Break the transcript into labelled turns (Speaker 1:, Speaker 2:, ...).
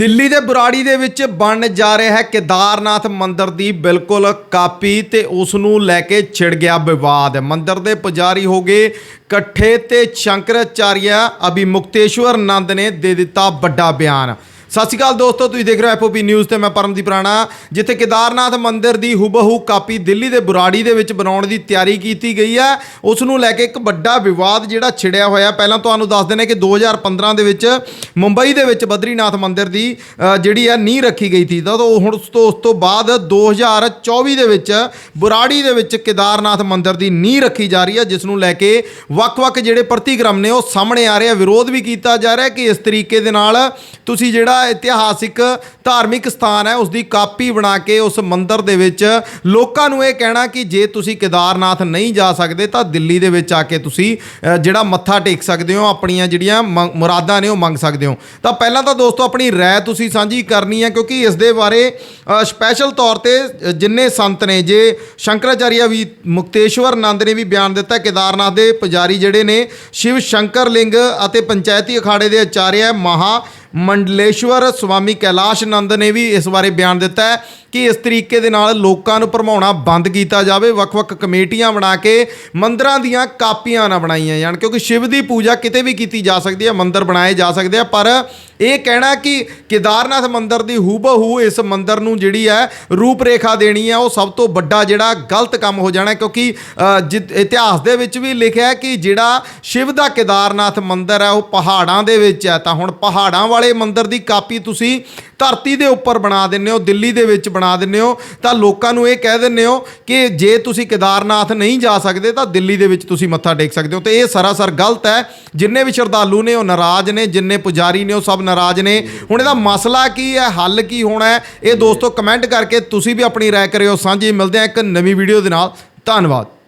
Speaker 1: ਦਿੱਲੀ ਦੇ ਬੁਰਾੜੀ ਦੇ ਵਿੱਚ ਬਣ ਜਾ ਰਿਹਾ ਹੈ ਕੇਦਾਰਨਾਥ ਮੰਦਿਰ ਦੀ ਬਿਲਕੁਲ ਕਾਪੀ ਤੇ ਉਸ ਨੂੰ ਲੈ ਕੇ ਛਿੜ ਗਿਆ ਵਿਵਾਦ। ਮੰਦਿਰ ਦੇ ਪੁਜਾਰੀ ਹੋ ਗਏ ਇਕੱਠੇ ਤੇ ਸ਼ੰਕਰਾਚਾਰਿਆ ਅਭਿਮੁਕਤੇਸ਼ਵਰ ਨੰਦ ਨੇ ਦੇ ਦਿੱਤਾ ਵੱਡਾ ਬਿਆਨ। ਸਤਿ ਸ਼੍ਰੀ ਅਕਾਲ ਦੋਸਤੋ, ਤੁਸੀਂ ਦੇਖ ਰਹੇ ਹੋ ਐਫਓਪੀ ਨਿਊਜ਼ ਤੇ ਮੈਂ ਪਰਮਦੀਪ ਰਾਣਾ। ਜਿੱਥੇ ਕੇਦਾਰਨਾਥ ਮੰਦਿਰ ਦੀ ਹੁਬਹੂ ਕਾਪੀ ਦਿੱਲੀ ਦੇ ਬੁਰਾੜੀ ਦੇ ਵਿੱਚ ਬਣਾਉਣ ਦੀ ਤਿਆਰੀ ਕੀਤੀ ਗਈ ਹੈ। ਉਸ ਨੂੰ ਲੈ ਕੇ ਇੱਕ ਵੱਡਾ ਵਿਵਾਦ ਜਿਹੜਾ ਛਿੜਿਆ ਹੋਇਆ ਪਹਿਲਾਂ ਤੁਹਾਨੂੰ ਦੱਸ ਦਿੰਦੇ ਕਿ 2015 ਦੇ ਵਿੱਚ ਮੁੰਬਈ ਦੇ ਵਿੱਚ ਬਦਰੀਨਾਥ ਮੰਦਿਰ ਦੀ ਜਿਹੜੀ ਹੈ ਨੀਂਹ ਰੱਖੀ ਗਈ ਸੀ। ਤਾਂ ਉਹ ਹੁਣ ਉਸ ਤੋਂ ਉਸ ਤੋਂ ਬਾਅਦ 2024 ਦੇ ਵਿੱਚ ਬੁਰਾੜੀ ਦੇ ਵਿੱਚ ਕੇਦਾਰਨਾਥ ਮੰਦਿਰ ਦੀ ਨੀਂਹ ਰੱਖੀ ਜਾ ਰਹੀ ਹੈ, ਜਿਸ ਨੂੰ ਲੈ ਕੇ ਵੱਖ-ਵੱਖ ਜਿਹੜੇ ਪ੍ਰਤੀਕਰਮ ਨੇ ਉਹ ਸਾਹਮਣੇ ਆ ਰਹੇ ਆ ਵਿਰੋਧ ਵੀ ਕੀਤਾ ਜਾ ਰਿਹਾ ਕਿ ਇਸ ਤਰੀਕੇ ਦੇ ਨਾਲ ਤੁਸੀਂ ਜਿਹੜਾ ਇਤਿਹਾਸਿਕ ਧਾਰਮਿਕ ਸਥਾਨ ਹੈ ਉਸ ਦੀ ਕਾਪੀ ਬਣਾ ਕੇ ਉਸ ਮੰਦਿਰ ਦੇ ਵਿੱਚ ਲੋਕਾਂ ਨੂੰ ਇਹ ਕਹਿਣਾ ਕਿ ਜੇ ਤੁਸੀਂ ਕੇਦਾਰਨਾਥ ਨਹੀਂ ਜਾ ਸਕਦੇ ਤਾਂ ਦਿੱਲੀ ਦੇ ਵਿੱਚ ਆ ਕੇ ਤੁਸੀਂ ਜਿਹੜਾ ਮੱਥਾ ਟੇਕ ਸਕਦੇ ਹੋ, ਆਪਣੀਆਂ ਜਿਹੜੀਆਂ ਮੰਗ- ਮੁਰਾਦਾਂ ਨੇ ਉਹ ਮੰਗ ਸਕਦੇ ਹੋ। ਤਾਂ ਪਹਿਲਾਂ ਤਾਂ ਦੋਸਤੋ ਆਪਣੀ ਰਾਏ ਤੁਸੀਂ ਸਾਂਝੀ ਕਰਨੀ ਹੈ ਕਿਉਂਕਿ ਇਸ ਦੇ ਬਾਰੇ ਸਪੈਸ਼ਲ ਤੌਰ ਤੇ ਜਿੰਨੇ ਸੰਤ ਨੇ, ਜੇ ਸ਼ੰਕਰਾਚਾਰੀਆ ਵੀ, ਮੁਕਤੇਸ਼ਵਰ ਨੰਦ ਨੇ ਵੀ ਬਿਆਨ ਦਿੱਤਾ, ਕੇਦਾਰਨਾਥ ਦੇ ਪੁਜਾਰੀ ਜਿਹੜੇ ਨੇ, ਸ਼ਿਵ ਸ਼ੰਕਰ ਲਿੰਗ ਅਤੇ ਪੰਚਾਇਤੀ ਅਖਾੜੇ ਦੇ ਆਚਾਰਿਆ ਮਹਾ ਮੰਡਲੇਸ਼ਵਰ ਸਵਾਮੀ ਕੈਲਾਸ਼ ਨੰਦ ਨੇ ਵੀ ਇਸ ਬਾਰੇ ਬਿਆਨ ਦਿੱਤਾ ਹੈ। ਕਿ ਇਸ ਤਰੀਕੇ ਦੇ ਨਾਲ ਲੋਕਾਂ ਨੂੰ ਭਰਮਾਉਣਾ ਬੰਦ ਕੀਤਾ ਜਾਵੇ ਵੱਖ-ਵੱਖ ਕਮੇਟੀਆਂ ਬਣਾ ਕੇ ਮੰਦਰਾਂ ਦੀਆਂ ਕਾਪੀਆਂ ਨਾ ਬਣਾਈਆਂ ਜਾਣ ਕਿਉਂਕਿ ਸ਼ਿਵ ਦੀ ਪੂਜਾ ਕਿਤੇ ਵੀ ਕੀਤੀ ਜਾ ਸਕਦੀ ਹੈ ਮੰਦਰ ਬਣਾਏ ਜਾ ਸਕਦੇ ਆ ਪਰ ਇਹ ਕਹਿਣਾ ਕਿ ਕੇਦਾਰਨਾਥ ਮੰਦਰ ਦੀ ਹੂਬਹੂ ਇਸ ਮੰਦਰ ਨੂੰ ਜਿਹੜੀ ਹੈ ਰੂਪਰੇਖਾ ਦੇਣੀ ਹੈ ਉਹ ਸਭ ਤੋਂ ਵੱਡਾ ਜਿਹੜਾ ਗਲਤ ਕੰਮ ਹੋ ਜਾਣਾ ਕਿਉਂਕਿ ਅ, ਇਤਿਹਾਸ ਦੇ ਵਿੱਚ ਵੀ ਲਿਖਿਆ ਹੈ ਕਿ ਜਿਹੜਾ ਸ਼ਿਵ ਦਾ ਕੇਦਾਰਨਾਥ ਮੰਦਰ ਹੈ ਉਹ ਪਹਾੜਾਂ ਦੇ ਵਿੱਚ ਹੈ। ਤਾਂ ਹੁਣ ਪਹਾੜਾਂ ਵਾਲੇ ਮੰਦਰ ਦੀ ਕਾਪੀ ਤੁਸੀਂ ਧਰਤੀ ਦੇ ਉੱਪਰ ਬਣਾ ਦਿੰਦੇ ਹੋ ਦਿੱਲੀ ਦੇ ਵਿੱਚ ਬਣਾ ਦਿੰਦੇ ਹੋ, ਤਾਂ ਲੋਕਾਂ ਨੂੰ ਇਹ ਕਹਿ ਦਿੰਦੇ ਹੋ ਕਿ ਜੇ ਤੁਸੀਂ ਕੇਦਾਰਨਾਥ ਨਹੀਂ ਜਾ ਸਕਦੇ, ਤਾਂ ਦਿੱਲੀ ਦੇ ਵਿੱਚ ਤੁਸੀਂ ਮੱਥਾ ਟੇਕ ਸਕਦੇ ਹੋ। ਤੇ ਇਹ ਸਰਾਸਰ ਗਲਤ ਹੈ। ਜਿੰਨੇ ਵੀ ਸ਼ਰਧਾਲੂ ਨੇ, ਉਹ ਨਾਰਾਜ਼ ਨੇ, ਜਿੰਨੇ ਪੁਜਾਰੀ ਨੇ, ਉਹ ਸਭ ਨਾਰਾਜ਼ ਨੇ। ਹੁਣ ਇਹਦਾ ਮਸਲਾ ਕੀ ਹੈ, ਹੱਲ ਕੀ ਹੋਣਾ ਹੈ, ਇਹ ਦੋਸਤੋ ਕਮੈਂਟ ਕਰਕੇ ਤੁਸੀਂ ਵੀ ਆਪਣੀ ਰਾਏ ਕਰਿਓ। ਸਾਂਝੀ ਮਿਲਦੇ ਆ ਇੱਕ ਨਵੀਂ ਵੀਡੀਓ ਦੇ ਨਾਲ। ਧੰਨਵਾਦ।